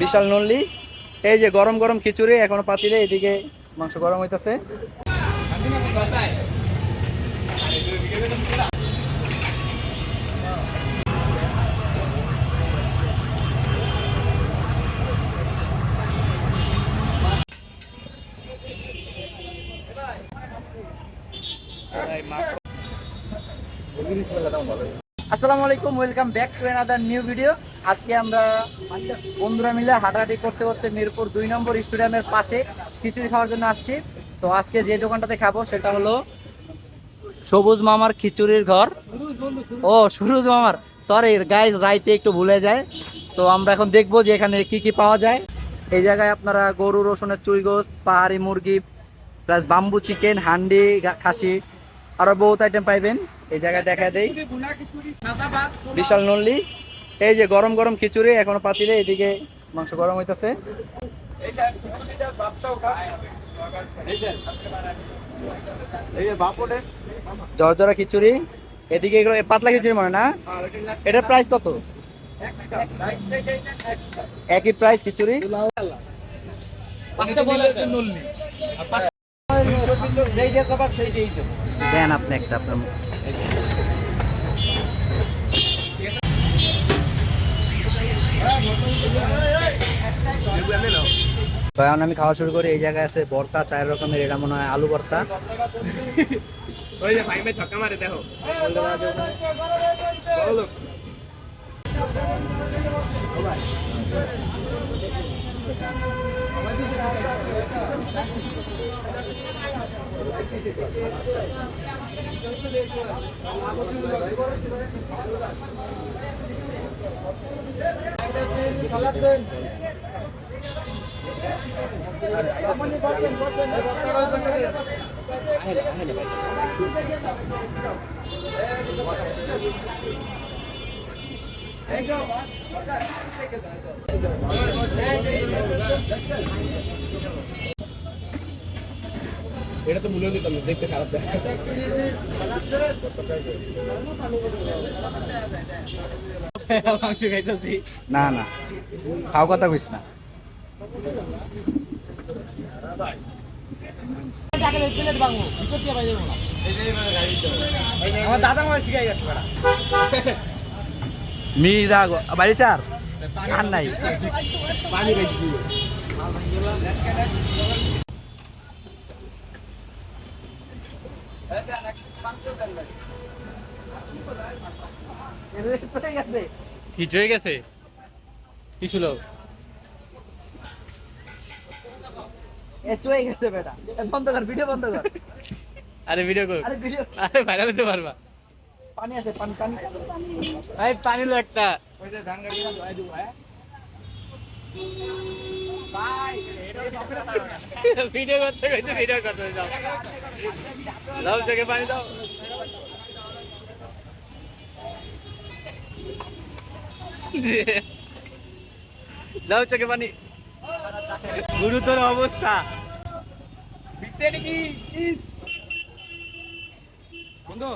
বিশাল নল্লি। এই যে গরম গরম খিচুড়ি এখনও পাতিলে এদিকে মাংস গরম হইতাছে। আসসালামু আলাইকুম welcome back to another new video আজকে আমরা বন্ধুরা মিলে হাঁটাহাঁটি করতে করতে মিরপুর দুই নম্বর স্টেডিয়ামের পাশে খিচুড়ি খাওয়ার জন্য আসছি। তো আজকে যে দোকানটাতে খাব সেটা হলো সবুজ মামার খিচুড়ির ঘর। ও সুরুজ মামার। সরি গাইজ রাইতে একটু ভুলে যায়। তো আমরা এখন দেখব যে এখানে কি কি পাওয়া যায়। এই জায়গায় আপনারা গরু রসুনের চুই গোস্ত, পাহাড়ি মুরগি প্লাস বাম্বু চিকেন হান্ডি খাসি। আরও বহুত আইটেম পাইবেন। এই জায়গায় দেখা দেই। বিশাল নল্লি। এই যে গরম গরম খিচুড়ি এখনও পাতিলে এদিকে মাংস গরম হইতাছে। জর্জরা খিচুড়ি। এদিকে এগুলো পাতলা খিচুড়ি মনে না? এটার প্রাইস কত? একই প্রাইস খিচুড়ি। দেন আপনি একটা আপনার এখন আমি খাওয়া শুরু করি, এই জায়গায় আছে ভর্তা চার রকমের, এটা মনে হয় আলু মে ছক্কা মারে দেখো বড় লোক। এটা তো মূল্য নিতাম না, দেখতে খারাপ দেয় মাংস খাইতেছি। না না। খাও কথা কইস না। আমার দাদা আমার শিখাই গেছে বেড়া মিরা বাড়ি স্যার? আর নাই। পানি দিবে হয়ে গেছে? কি ছিল এ চুয়ে গেছে বেটা। বন্ধ কর ভিডিও বন্ধ কর। আরে ভিডিও কর। আরে ভিডিও আরে ভাইরাল হতে পারবা। পানি আছে পানি পানি। পানি একটা। ভিডিও করতে কইতে ভিডিও করতে যাও। যাও থেকে পানি দাও। যাও চোখে পানি। গুরুতর অবস্থা। বন্ধু।